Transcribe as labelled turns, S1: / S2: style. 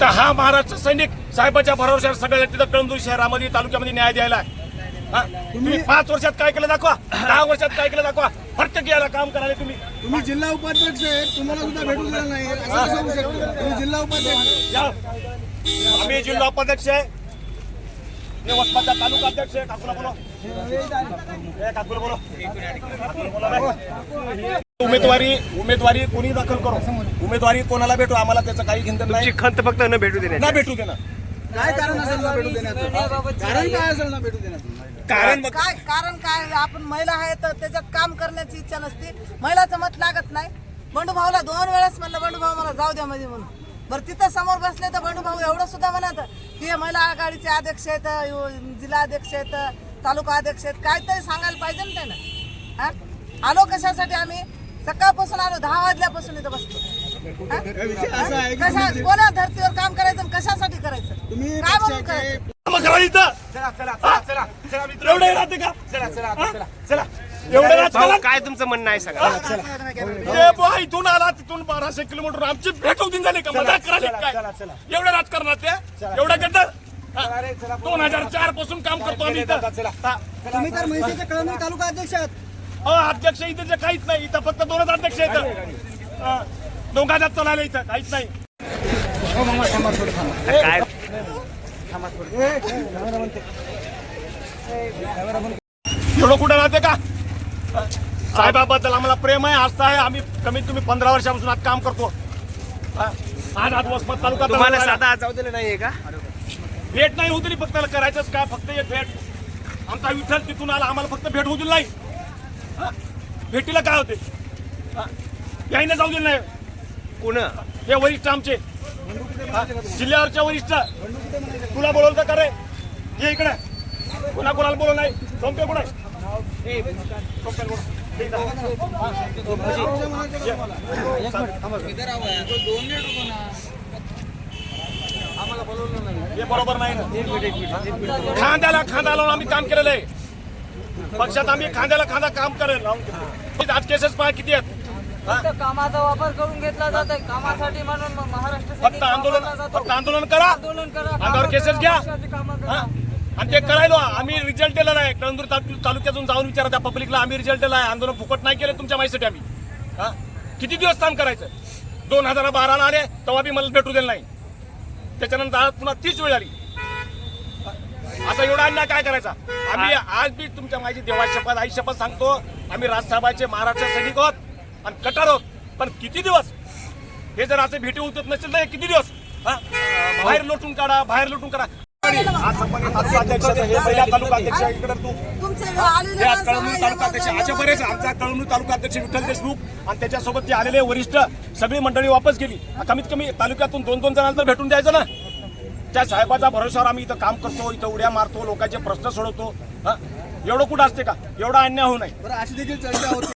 S1: तर हा महाराष्ट्र सैनिक साहेबाच्या भरोश्यावर सगळ्या तिथं कळमदूर शहरामध्ये तालुक्यामध्ये न्याय द्यायला आहे. तुम्ही पाच वर्षात काय केलं दाखवा. दहा वर्षात काय केलं दाखवा. फक्त घ्यायला काम करायला तुम्ही.
S2: तुम्ही जिल्हा उपाध्यक्ष आहेत तुम्हाला सुद्धा भेटू दिला नाही. तुम्ही जिल्हा उपाध्यक्ष.
S1: आम्ही जिल्हा उपाध्यक्ष आहे. यवतमाळचा तालुका अध्यक्ष आहे. काकूला बोलो. काकूला बोलो. उमेदवारी उमेदवारी कोणी दाखल करो? उमेदवारी कोणाला भेटू? आम्हाला त्याचं काही चिंतन नाही.
S3: खंत फक्त न भेटू देण्याची.
S1: ना भेटू देणार
S2: काय कारण असेल ना भेटू देण्याचं? कारण काय असेल ना भेटू देण्याचं?
S1: कारण
S4: काय कारण काय? आपण महिला आहे तर त्याच्यात काम करण्याची इच्छा नसते. महिलाचं मत लागत नाही. बंडू भाऊला दोन वेळेस म्हणलं बंडू भाऊ मला जाऊ द्या मध्ये म्हणून. बरं तिथं समोर बसले तर बंडू भाऊ एवढं सुद्धा म्हणत की हे महिला आघाडीचे अध्यक्ष आहेत जिल्हा अध्यक्ष आहेत तालुका अध्यक्ष आहेत काहीतरी सांगायला पाहिजे ना त्यानं. हा? आलो कशासाठी आम्ही? सकाळपासून आलो दहा वाजल्यापासून इथं बसतो?
S2: विषय असा आहे की
S4: कशा
S2: तुम्ही-
S4: कोणा धर्तीवर काम करायचं आणि कशासाठी करायचं?
S2: तुम्ही
S4: काय म्हणून करायचं?
S1: मग करा इथं. एवढे राहते का? चला एवढे
S3: काय तुमचं म्हणणं आहे सांगा
S1: ए बुवा, इथून आला तिथून बाराशे किलोमीटर आमची भेट होती झाली का? मजा करायला काय? एवढ्या राजकारणात एवढं गद्दार? दोन हजार चारपासून काम करतो आम्ही इथं.
S2: तुम्ही तर म्हैसेचे कळमनुरी तालुका अध्यक्ष आहात.
S1: अध्यक्ष इथे जे काहीच नाही. इथं फक्त दोनच अध्यक्ष आहेत. हा. दोघांच्यात चालायला इथं. काहीच नाही.
S3: काय?
S1: एवढं कुठं राहते का? साहेबाबद्दल आम्हाला प्रेम आहे आस्था आहे. आम्ही कमीत कमी पंधरा वर्षापासून आज काम करतो. हा. आज आज वसमत तालुका
S3: तुम्हाला साधा जाऊ दिलं नाहीये का?
S1: भेट नाही होती फक्त त्याला करायचंच काय फक्त एक भेट. आमचा विठ्ठल तिथून आला आम्हाला फक्त भेट होती नाही. हा? भेटीला काय होते? हा? यायनं जाऊ दिलं नाही.
S3: कोण?
S1: हे वरिष्ठ आमचे? जिल्ह्यावरच्या वरिष्ठ. तुला बोलवलं का रे? ये इकडे. कोणा कोणाला बोलव नाही? ये इथं. हे. बरोबर नाही ना. खांद्याला खांदा लावून आम्ही काम केलेलं आहे. पक्षात आम्ही खांद्याला खांदा काम करेल. आज केसेस पहा किती आहेत?
S5: फक्त कामाचा वापर करून घेतला जात आहे कामासाठी म्हणून महाराष्ट्र
S1: फक्त आंदोलन. फक्त आंदोलन करा.
S5: आंदोलन करा.
S1: अंगावर
S5: कामं
S1: केसेस घ्या? आणि ते करायलो. आम्ही रिझल्ट दिला नाही कळंदूर तालु- तालुक्यातून जाऊन विचारा त्या पब्लिकला आम्ही रिझल्ट दिला आहे. आंदोलन फुकट नाही केलं तुमच्या माहितीसाठी आम्ही. हा? किती दिवस काम करायचं? दोन हजार बाराला आले तेव्हा बी मला भेटू दिलं नाही. त्याच्यानंतर आज पुन्हा तीच वेळ आली. अन्याय काय करायचा? आम्ही आज बी तुमच्या माझी देवा शपथ आई शपथ सांगतो. आम्ही राजसाहेबाचे महाराष्ट्र सैनिक आहोत आणि कटार आहोत. पण किती दिवस? हे जर असं भेटी होत नसेल तर हे किती दिवस? हा? बाहेर लोटून काढा बाहेर लोटून काढा आज आपण हे तालुका अध्यक्ष हे पहिला तालुका अध्यक्ष. इकडे तू. हे आज तालुका अशा बरेच आमचा कळमनुरी तालुका अध्यक्ष विठ्ठल देशमुख आणि त्याच्यासोबत जे आलेले वरिष्ठ सगळी मंडळी वापस गेली. कमीत कमी तालुक्यातून दोन दोन जणांना तर भेटून द्यायचं ना. त्या साहेबाचा भरोश्यावर आम्ही इथं काम करतो इथं उड्या मारतो लोकांचे प्रश्न सोडवतो. हा? एवढं कुठं असते का? एवढा अन्याय होऊ नये.
S2: बरं अशी देखील चर्चा होती.